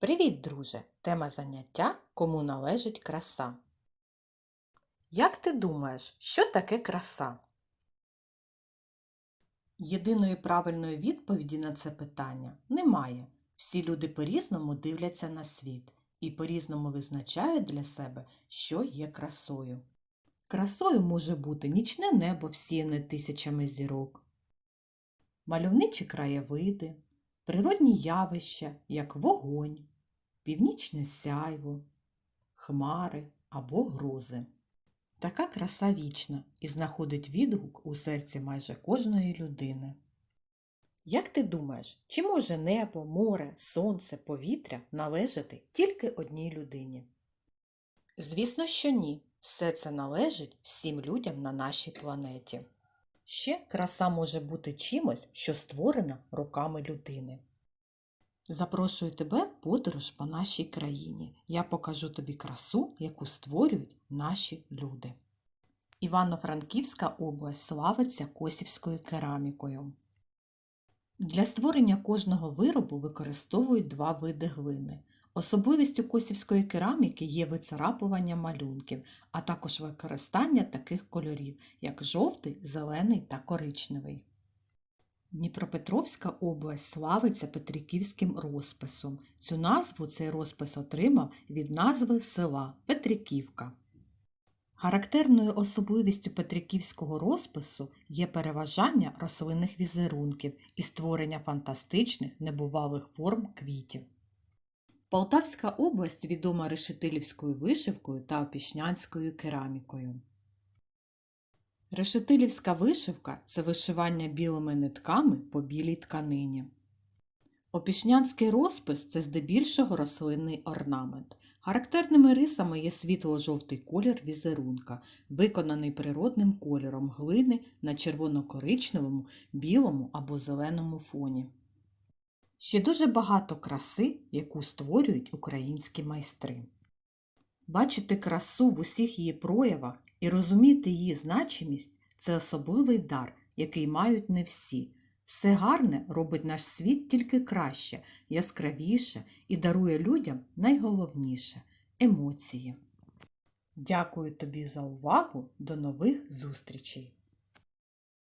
Привіт, друже! Тема заняття Кому належить краса. Як ти думаєш, що таке краса? Єдиної правильної відповіді на це питання немає. Всі люди по-різному дивляться на світ і по-різному визначають для себе, що є красою. Красою може бути нічне небо всіяне тисячами зірок, мальовничі краєвиди, природні явища, як вогонь, північне сяйво, хмари або грози. Така краса вічна і знаходить відгук у серці майже кожної людини. Як ти думаєш, чи може небо, море, сонце, повітря належати тільки одній людині? Звісно, що ні. Все це належить всім людям на нашій планеті. Ще краса може бути чимось, що створена руками людини. Запрошую тебе в подорож по нашій країні. Я покажу тобі красу, яку створюють наші люди. Івано-Франківська область славиться косівською керамікою. Для створення кожного виробу використовують два види глини. Особливістю косівської кераміки є вицарапування малюнків, а також використання таких кольорів, як жовтий, зелений та коричневий. Дніпропетровська область славиться Петриківським розписом. Цю назву цей розпис отримав від назви села Петриківка. Характерною особливістю петриківського розпису є переважання рослинних візерунків і створення фантастичних небувалих форм квітів. Полтавська область відома решетилівською вишивкою та опішнянською керамікою. Решетилівська вишивка це вишивання білими нитками по білій тканині. Опішнянський розпис це здебільшого рослинний орнамент. Характерними рисами є світло-жовтий колір візерунка, виконаний природним кольором глини на червоно-коричневому, білому або зеленому фоні. Ще дуже багато краси, яку створюють українські майстри. Бачити красу в усіх її проявах і розуміти її значимість це особливий дар, який мають не всі. Все гарне робить наш світ тільки краще, яскравіше і дарує людям найголовніше емоції. Дякую тобі за увагу. До нових зустрічей!